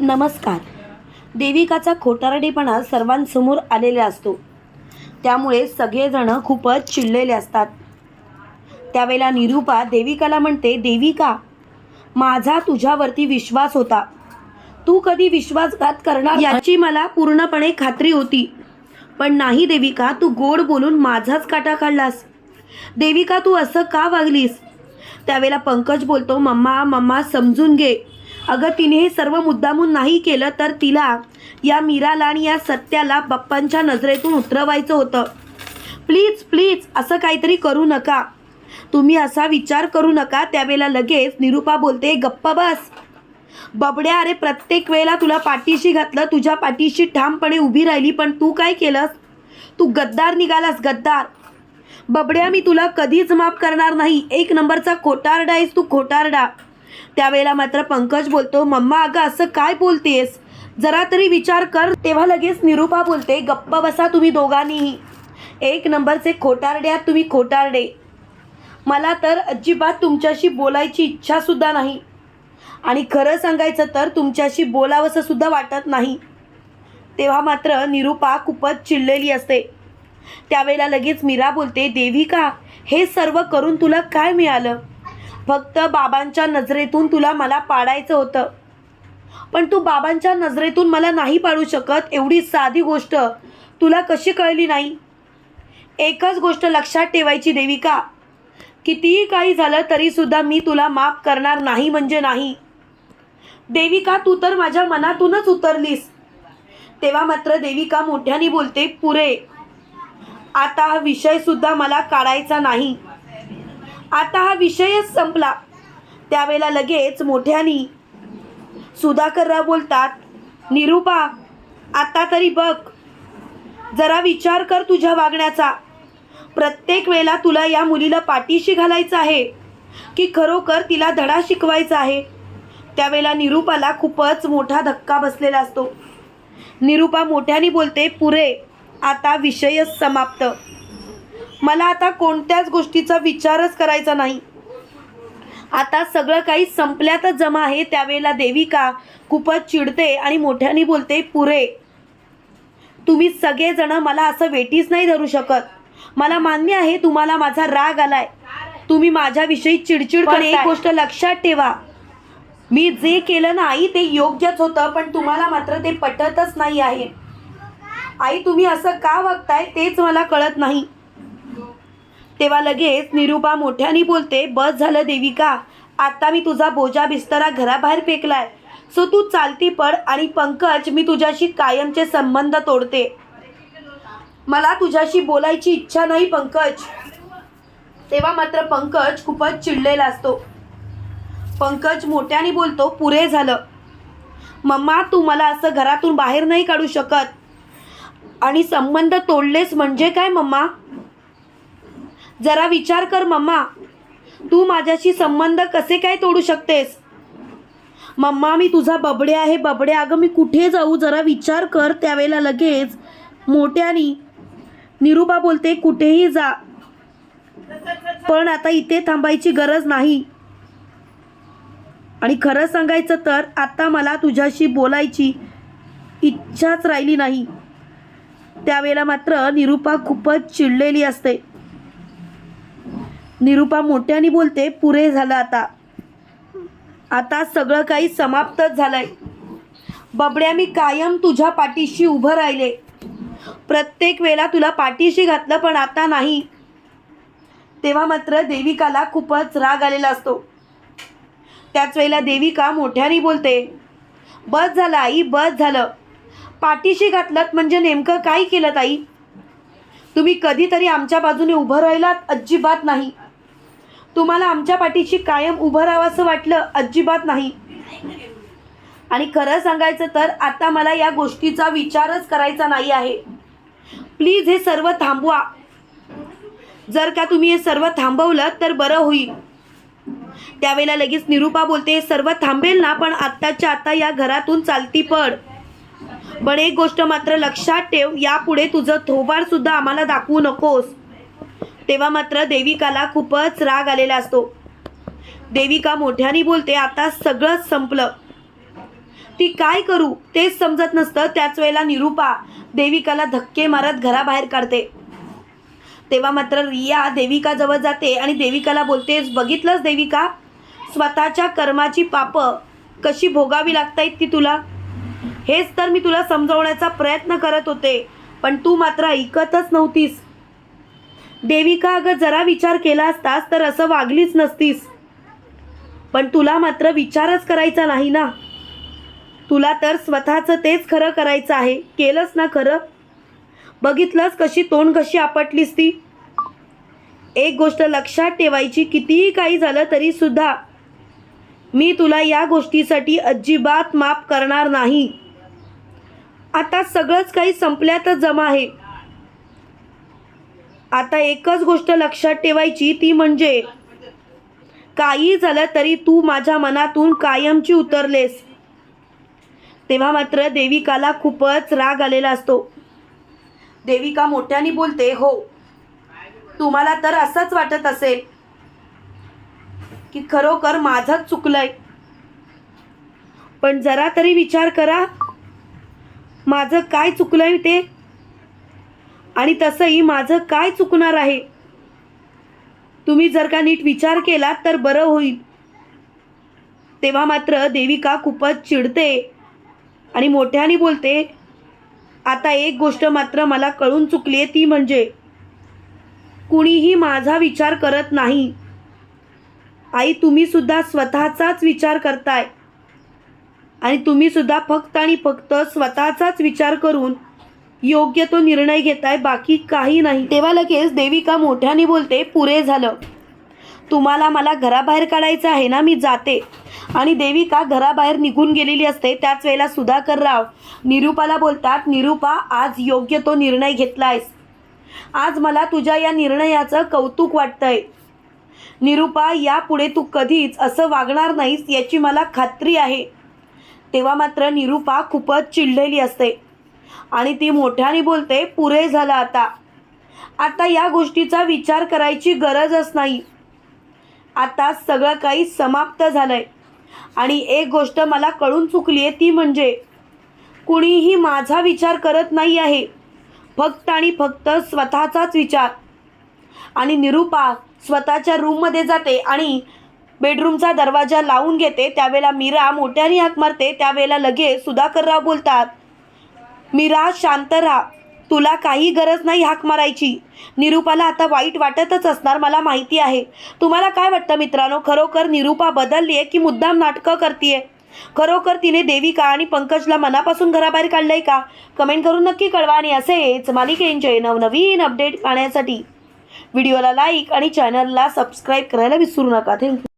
नमस्कार. देविकाचा खोटारडेपणा सर्वांसमोर आलेला असतो. त्यामुळे सगळेजणं खूपच चिडलेले असतात. त्यावेळेला निरूपा देविकाला म्हणते देविका माझा तुझ्यावरती विश्वास होता. तू कधी विश्वासघात करणार याची मला पूर्णपणे खात्री होती. पण नाही देविका तू गोड बोलून माझाच काटा काढलास देविका तू असं का वागलीस? त्यावेळेला पंकज बोलतो मम्मा मम्मा समजून घे. अगं तिने हे सर्व मुद्दामून नाही केलं तर तिला या मीराला आणि या सत्याला बाप्पांच्या नजरेतून उतरवायचं होतं. प्लीज प्लीज असं काहीतरी करू नका. तुम्ही असा विचार करू नका त्यावेळेला लगेच निरूपा बोलते गप्प बस. बबड्या अरे प्रत्येक वेळेला तुला पाठीशी घातलं तुझ्या पाठीशी ठामपणे उभी राहिली पण तू काय केलंस? तू गद्दार निघालास गद्दार. बबड्या मी तुला कधीच माफ करणार नाही. एक नंबरचा खोटारडा आहेस तू खोटारडा त्यावेळेला मात्र पंकज बोलतो मम्मा अगं असं काय बोलतेस? जरा तरी विचार कर. तेव्हा लगेच निरूपा बोलते गप्प बसा तुम्ही दोघांनीही. एक नंबरचे खोटारड्या तुम्ही खोटारडे. मला तर अजिबात तुमच्याशी बोलायची इच्छासुद्धा नाही. आणि खरं सांगायचं तर तुमच्याशी बोलावंसंसुद्धा वाटत नाही. तेव्हा मात्र निरूपा खूपच चिडलेली असते. त्यावेळेला लगेच मीरा बोलते देविका हे सर्व करून तुला काय मिळालं? फक्त बाबांच्या नजरेतून तुला मला पाडायचं होतं. पण तू बाबांच्या नजरेतून मला नाही पाडू शकत एवढी साधी गोष्ट. तुला कशी कळली नाही? एकच गोष्ट लक्षात ठेवायची देविका. कितीही काही झालं तरीसुद्धा मी तुला माफ करणार नाही म्हणजे नाही. देविका तू तर माझ्या मनातूनच उतरलीस. तेव्हा मात्र देविका मोठ्याने बोलते पुरे आता हा विषयसुद्धा मला काढायचा नाही. आता हा विषयच संपला. त्यावेळेला लगेच मोठ्यानी सुधाकरराव बोलतात निरूपा आता तरी बघ. जरा विचार कर तुझ्या वागण्याचा. प्रत्येक वेळेला तुला या मुलीला पाठीशी घालायचं आहे की खरोखर तिला धडा शिकवायचा आहे? त्यावेळेला निरूपाला खूपच मोठा धक्का बसलेला असतो. निरूपा मोठ्याने बोलते पुरे आता विषयच समाप्त. मला आता कोणत्याच गोष्टीचा विचारच करायचा नाही. आता सगळं काही संपल्यातच जमा आहे त्यावेळेला देविका खूपच चिडते आणि मोठ्याने बोलते पुरे तुम्ही सगळेजण मला असं वेटीच नाही धरू शकत. मला मान्य आहे तुम्हाला माझा राग आलाय. तुम्ही माझ्याविषयी चिडचिड पण एक गोष्ट लक्षात ठेवा. मी जे केलं ना आई ते योग्यच होतं पण तुम्हाला मात्र ते पटतच नाही आहे. आई तुम्ही असं का वागताय तेच मला कळत नाही. तेव्हा लगेच निरूपा मोठ्याने बोलते बस झालं देविका. आता मी तुझा बोजा बिस्तरा घराबाहेर फेकलाय. सो तू चालती पड आणि पंकज मी तुझ्याशी कायमचे संबंध तोडते. मला तुझ्याशी बोलायची इच्छा नाही पंकज. तेव्हा मात्र पंकज खूपच चिडलेला असतो. पंकज मोठ्याने बोलतो पुरे झालं. मम्मा तू मला असं घरातून बाहेर नाही काढू शकत. आणि संबंध तोडलेस म्हणजे काय मम्मा? जरा विचार कर मम्मा. तू माझ्याशी संबंध कसे काय तोडू शकतेस? मम्मा मी तुझा बबडे आहे बबडे. अगं मी कुठे जाऊ? जरा विचार कर त्यावेळेला लगेच. मोठ्यानी निरूपा बोलते कुठेही जा. पण आता इथे थांबायची गरज नाही. आणि खरं सांगायचं तर आता मला तुझ्याशी बोलायची इच्छाच राहिली नाही. त्यावेळेला मात्र निरूपा खूपच चिडलेली असते. निरूपा मोठ्याने बोलते पुरे झालं आता. आता सगळं काही समाप्तच झालंय. बबड्या मी कायम तुझ्या पाठीशी उभं राहिले. प्रत्येक वेळा तुला पाठीशी घातलं पण आता नाही. तेव्हा मात्र देविकाला खूपच राग आलेला असतो. त्याच वेळेला देविका मोठ्याने बोलते बस झालं आई बस झालं. पाठीशी घातलं म्हणजे नेमकं काय केलं ताई? तुम्ही कधीतरी आमच्या बाजूने उभं राहिलात? अजिबात नाही. तुम्हाला आमच्या पाठीशी कायम उभं राहावंसं वाटलं अजिबात नाही. आणि खरं सांगायचं तर आता मला या गोष्टीचा विचारच करायचा नाही आहे. प्लीज हे सर्व थांबवा. जर का तुम्ही हे सर्व थांबवलं तर बरं होईल. त्यावेळेला लगेच निरूपा बोलते हे सर्व थांबेल ना पण आत्ताच्या आता या घरातून चालती पड. पण एक गोष्ट मात्र लक्षात ठेव यापुढे तुझं थोबाडसुद्धा आम्हाला दाखवू नकोस. तेव्हा मात्र देविकाला खूपच राग आलेला असतो. देविका मोठ्याने बोलते आता सगळंच संपलं. ती काय करू? तेच समजत नसतं. त्याच वेळेला निरूपा देविकाला धक्के मारत घराबाहेर काढते. तेव्हा मात्र रिया देविकाजवळ जाते आणि देविकाला बोलते बघितलंच देविका? स्वतःच्या कर्माची पापं कशी भोगावी लागतायत ती तुला? हेच तर मी तुला समजवण्याचा प्रयत्न करत होते पण तू मात्र ऐकतच नव्हतीस. देविका अगं जरा विचार केला असतास तर असं वागलीच नसतीस. पण तुला मात्र विचारच करायचा नाही ना? तुला तर स्वतःचं तेच खरं करायचं आहे. केलंच ना खरं? बघितलंस कशी तोंड कशी आपटलीस ती? एक गोष्ट लक्षात ठेवायची कितीही काही झालं तरी सुद्धा मी तुला या गोष्टीसाठी अजिबात माफ करणार नाही. आता सगळंच काही संपल्यातच जमा आहे. आता एकच गोष्ट लक्षात ठेवायची ती म्हणजे काही झालं तरी तू माझ्या मनातून कायमची उतरलेस. तेव्हा मात्र देविकाला खूपच राग आलेला असतो. देविका मोठ्याने बोलते हो तुम्हाला तर असंच वाटत असेल की खरोखर माझंच चुकलंय. पण जरा तरी विचार करा माझं काय चुकलंय ते? आणि तसंही माझं काय चुकणार आहे? तुम्ही जर का नीट विचार केलात तर बरं होईल. तेव्हा मात्र देविका खूपच चिडते आणि मोठ्याने बोलते आता एक गोष्ट मात्र मला कळून चुकली आहे ती म्हणजे कुणीही माझा विचार करत नाही. आई तुम्हीसुद्धा स्वतःचाच विचार करताय आणि तुम्हीसुद्धा फक्त आणि फक्त स्वतःचाच विचार करून योग्य तो निर्णय घेताय बाकी काही नाही. तेव्हा लगेच देविका मोठ्याने बोलते पुरे झालं. तुम्हाला मला घराबाहेर काढायचं आहे ना मी जाते. आणि देविका घराबाहेर निघून गेलेली असते. त्याच वेळेला सुधाकर राव निरूपाला बोलतात निरूपा आज योग्य तो निर्णय घेतलायस. आज मला तुझ्या या निर्णयाचं कौतुक वाटतंय. निरूपा यापुढे तू कधीच असं वागणार नाहीस याची मला खात्री आहे. तेव्हा मात्र निरूपा खूपच चिडलेली असते. आणि ती मोठ्याने बोलते पुरे झालं आता. आता या गोष्टीचा विचार करायची गरजच नाही. आता सगळं काही समाप्त झालंय. आणि एक गोष्ट मला कळून चुकली आहे ती म्हणजे कुणीही माझा विचार करत नाही आहे. फक्त आणि फक्त स्वतःचाच विचार. आणि निरूपा स्वतःच्या रूममध्ये जाते आणि बेडरूमचा दरवाजा लावून घेते. त्यावेळेला मीरा मोठ्याने हाक मारते. त्यावेळेला लगेच सुधाकरराव बोलतात मीरा शांत राहा. तुला काही गरज नाही हाक मारायची. निरूपाला आता वाईट वाटतच असणार मला माहिती आहे. तुम्हाला काय वाटतं मित्रांनो? खरोखर निरूपा बदलली आहे की मुद्दाम नाटकं करतीये? खरोखर तिने देविका आणि पंकजला मनापासून घराबाहेर काढलंय का? कमेंट करून नक्की कळवा आणि असेच मालिकेंचे नवनवीन अपडेट पाहण्यासाठी. व्हिडिओला लाईक आणि चॅनलला सबस्क्राईब करायला विसरू नका. थँक्यू.